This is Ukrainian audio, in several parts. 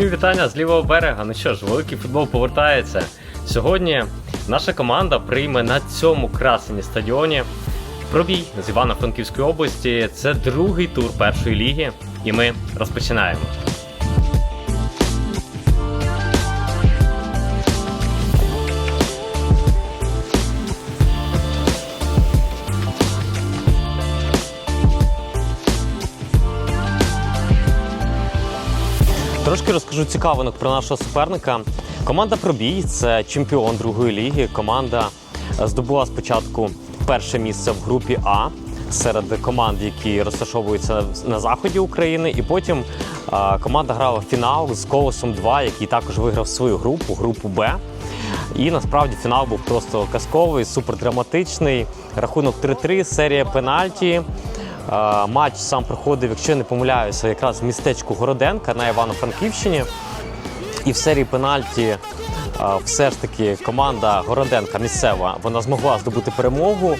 Усім вітання з лівого берега. Ну що ж, великий футбол повертається. Сьогодні наша команда прийме на цьому красені стадіоні пробій з Івано-Франківської області. Це другий тур першої ліги, і ми розпочинаємо. Трошки розкажу цікавинок про нашого суперника. Команда Пробій це чемпіон другої ліги. Команда здобула спочатку перше місце в групі А серед команд, які розташовуються на заході України. І потім команда грала фінал з колосом 2, який також виграв свою групу, групу Б. І насправді фінал був просто казковий, супердраматичний. Рахунок 3-3, серія пенальті. Матч сам проходив, якщо я не помиляюся, якраз в містечку Городенка на Івано-Франківщині. І в серії пенальті все ж таки команда Городенка місцева вона змогла здобути перемогу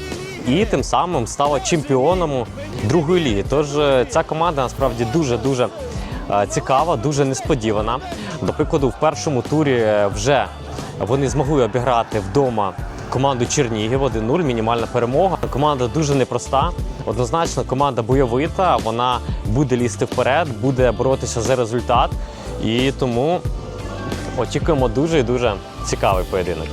і тим самим стала чемпіоном другої ліги. Тож е, ця команда насправді дуже дуже цікава, дуже несподівана. До прикладу, в першому турі е, вже вони змогли обіграти вдома команду Чернігів 1-0, мінімальна перемога. Команда дуже непроста. Однозначно, команда бойовита. Вона буде лізти вперед, буде боротися за результат. І тому очікуємо дуже і дуже цікавий поєдинок.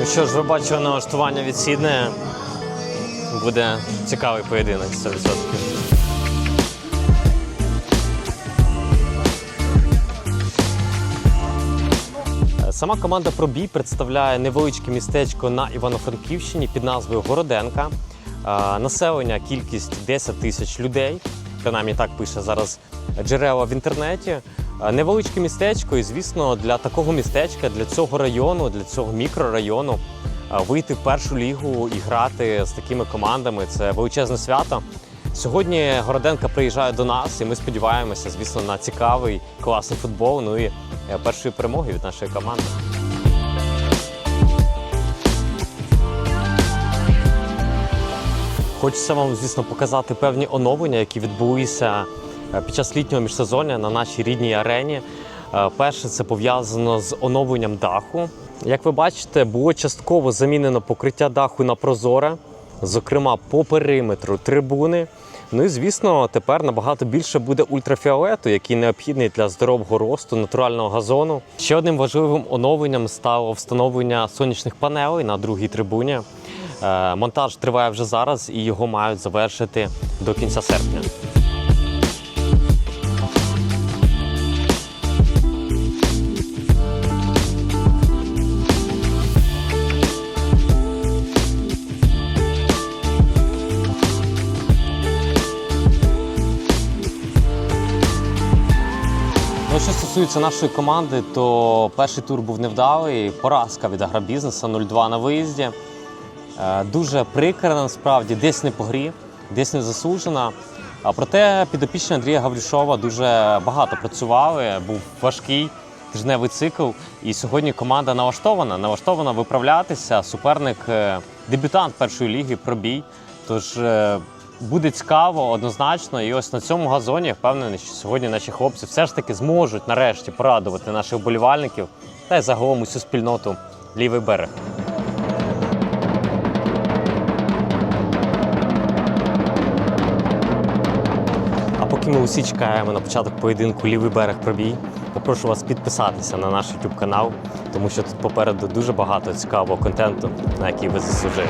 Ну що ж, ви бачили налаштування від Сіднея. Буде цікавий поєдинок 100%. Сама команда Пробій представляє невеличке містечко на Івано-Франківщині під назвою Городенка. Населення кількість 10 тисяч людей. Принаймні так пише зараз джерела в інтернеті. Е, Невеличке містечко, і звісно, для такого містечка, для цього району, для цього мікрорайону е, вийти в першу лігу і грати з такими командами це величезне свято. Сьогодні Городенка приїжджає до нас, і ми сподіваємося, звісно, на цікавий класний футбол. Ну і е, першої перемоги від нашої команди. Хочеться вам, звісно, показати певні оновлення, які відбулися під час літнього міжсезоння на нашій рідній арені. Е, Перше, це пов'язано з оновленням даху. Як ви бачите, було частково замінено покриття даху на прозоре, зокрема по периметру трибуни. Ну і звісно, тепер набагато більше буде ультрафіолету, який необхідний для здорового росту натурального газону. Ще одним важливим оновленням стало встановлення сонячних панелей на другій трибуні. Е, Монтаж триває вже зараз і його мають завершити до кінця серпня. Що стосується нашої команди, то перший тур був невдалий. Поразка від агробізнесу 0-2 на виїзді. Е, Дуже прикра насправді, десь не по грі, десь не заслужена. А проте підопічні Андрія Гаврюшова дуже багато працювали, був важкий тижневий цикл. І сьогодні команда налаштована, налаштована виправлятися. Суперник е, дебютант першої ліги пробій. Тож е, буде цікаво однозначно. І ось на цьому газоні я впевнений, що сьогодні наші хлопці все ж таки зможуть нарешті порадувати наших вболівальників та й загалом усю спільноту лівий берег. Поки ми усі чекаємо на початок поєдинку лівий берег пробій, попрошу вас підписатися на наш YouTube канал, тому що тут попереду дуже багато цікавого контенту, на який ви заслужили.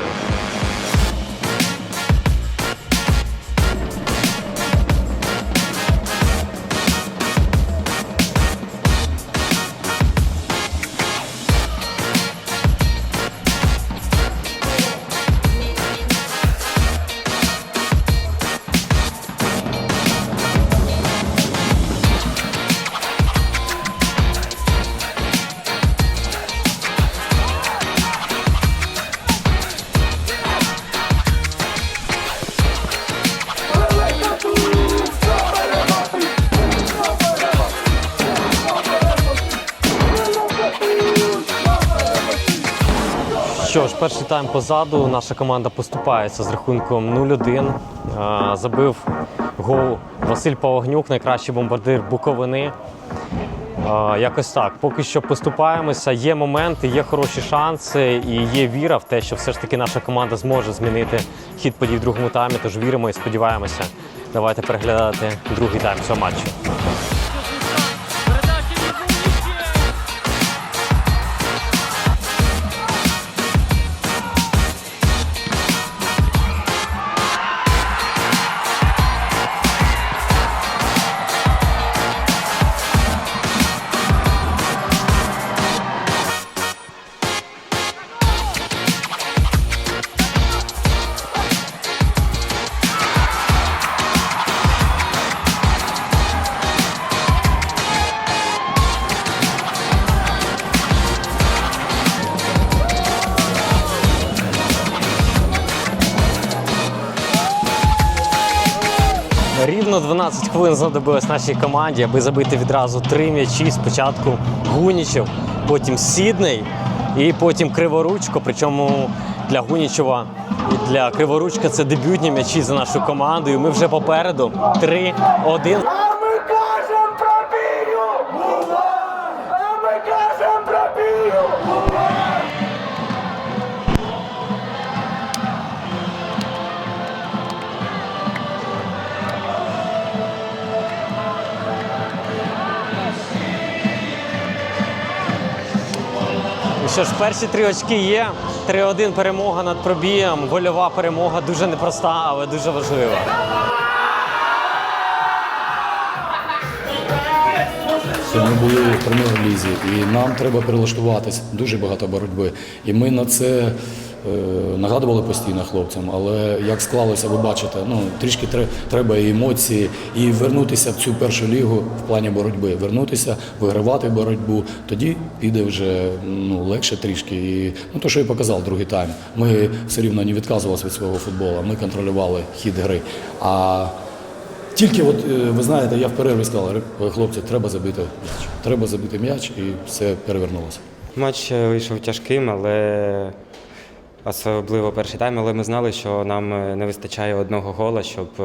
Перший тайм позаду. Наша команда поступається з рахунком 0-1. Е, Забив гол Василь Павогнюк, найкращий бомбардир Буковини. Е, Якось так. Поки що поступаємося. Є моменти, є хороші шанси і є віра в те, що все ж таки наша команда зможе змінити хід подій в другому таймі. Тож віримо і сподіваємося. Давайте переглядати другий тайм цього матчу. Рівно 12 хвилин знадобилось нашій команді, аби забити відразу три м'ячі. Спочатку Гунічев, потім Сідней і потім Криворучко. Причому для Гунічева і для Криворучка це дебютні м'ячі за нашу командою. Ми вже попереду 3-1. А ми кажем про бію! А ми кажем про бію! Що ж, перші три очки є. 3-1 перемога над пробієм. Вольова перемога дуже непроста, але дуже важлива. Ми були в прем'єр-лізі, і нам треба перелаштуватись. Дуже багато боротьби. І ми на це е, нагадували постійно хлопцям. Але як склалося, ви бачите, ну трішки треба і емоції, і вернутися в цю першу лігу в плані боротьби. Вернутися, вигравати боротьбу. Тоді піде вже ну, легше трішки. І ну то, що я показав, другий тайм. Ми все рівно не відказувалися від свого футболу. Ми контролювали хід гри. А тільки от е, ви знаєте, я в перерві сказав, хлопці, треба забити м'яч. Треба забити м'яч, і все перевернулося. Матч е, вийшов тяжким, але особливо перший тайм, але ми знали, що нам е, не вистачає одного гола, щоб е,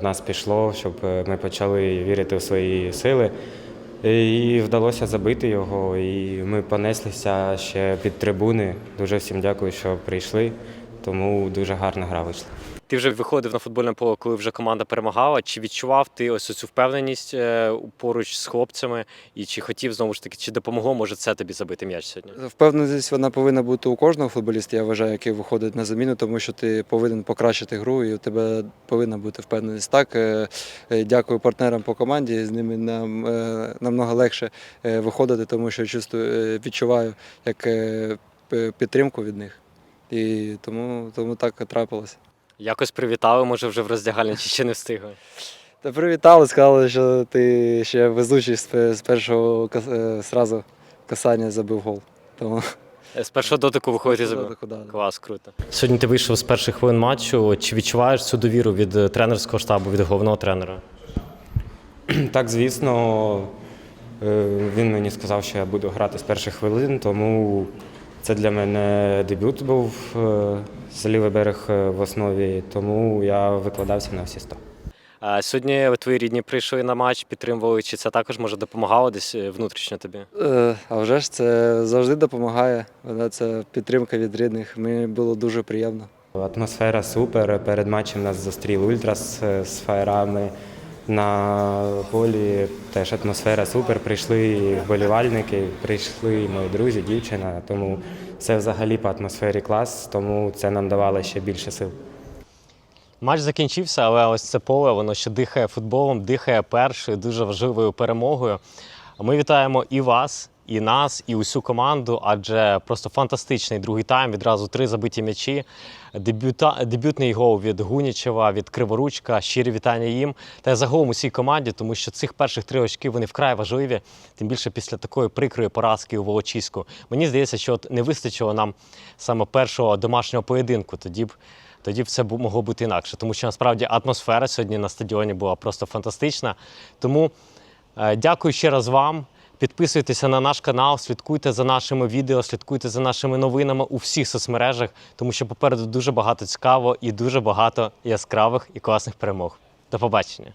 в нас пішло, щоб е, ми почали вірити в свої сили. І вдалося забити його. І ми понеслися ще під трибуни. Дуже всім дякую, що прийшли. Тому дуже гарна гра вийшла. Ти вже виходив на футбольне поле, коли вже команда перемагала. Чи відчував ти ось цю впевненість е, поруч з хлопцями? І чи хотів знову ж таки, чи допомогло може це тобі забити м'яч сьогодні? Впевненість вона повинна бути у кожного футболіста, я вважаю, який виходить на заміну, тому що ти повинен покращити гру і у тебе повинна бути впевненість. Так, е, е, дякую партнерам по команді. З ними нам намного легше виходити, тому що чувствую, е, відчуваю як підтримку від них. І тому, тому так трапилося. Якось привітали, може вже в роздягальні, чи ще не встигли? Та привітали, сказали, що ти ще везучий з першого е, касання забив гол. Тому Е, З першого дотику виходить і забив. Да. Клас, круто. Сьогодні ти вийшов з перших хвилин матчу. Чи відчуваєш цю довіру від е, тренерського штабу, від головного тренера? Так, звісно, він мені сказав, що я буду грати з перших хвилин, тому це для мене дебют був е, з лівий берег е, в основі, тому я викладався на всі 100. А сьогодні твої рідні прийшли на матч, підтримували. Чи це також може допомагало десь е, внутрішньо тобі? Е, А вже ж це завжди допомагає. Вона це підтримка від рідних. Мені було дуже приємно. Атмосфера супер. Перед матчем нас зустріли ультрас з фаєрами. На полі теж атмосфера супер. Прийшли вболівальники, прийшли мої друзі, дівчина. Тому це взагалі по атмосфері клас, тому це нам давало ще більше сил. Матч закінчився, але ось це поле воно ще дихає футболом, дихає першою дуже важливою перемогою. Ми вітаємо і вас, і нас, і усю команду, адже просто фантастичний другий тайм. Відразу три забиті м'ячі. Дебюта, дебютний гол від Гунічева, від Криворучка. Щирі вітання їм та загалом усій команді, тому що цих перших три очки вони вкрай важливі, тим більше після такої прикрої поразки у Волочиську. Мені здається, що от не вистачило нам саме першого домашнього поєдинку. Тоді б тоді бу- могло бути інакше, тому що насправді атмосфера сьогодні на стадіоні була просто фантастична. Тому е, дякую ще раз вам. Підписуйтеся на наш канал, слідкуйте за нашими відео, слідкуйте за нашими новинами у всіх соцмережах, тому що попереду дуже багато цікавого і дуже багато яскравих і класних перемог. До побачення!